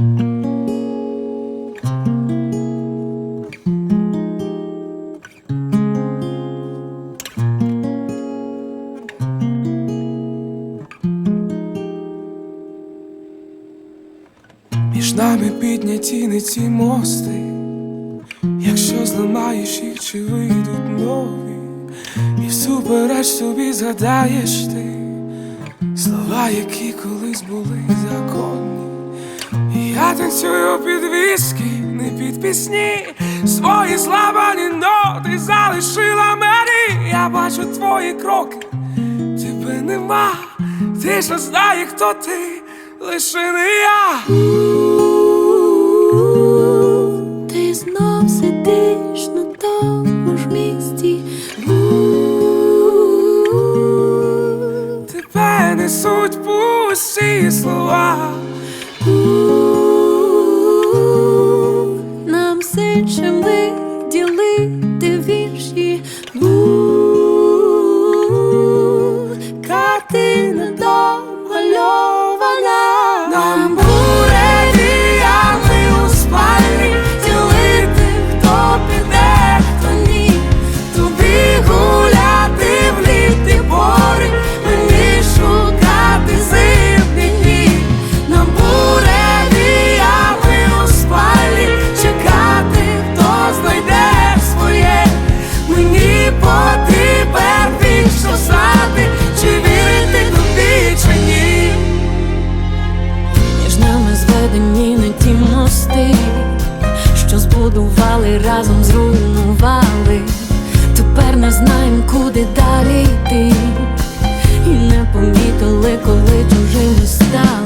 Між нами підняті не ці мости, якщо зламаєш їх, чи вийдуть нові, і всупереч собі згадаєш ти слова, які колись були я танцюю під віскі, не під пісні, свої зламані ноти залишила мені. Я бачу твої кроки, тебе нема, ти ж не знає, хто ти, лише не я. Ти знов сидиш на тому ж місці. Тебе несуть пусті слова. Нам будували, разом зруйнували, тепер не знаємо, куди далі йти, і не помітили, коли чужим стали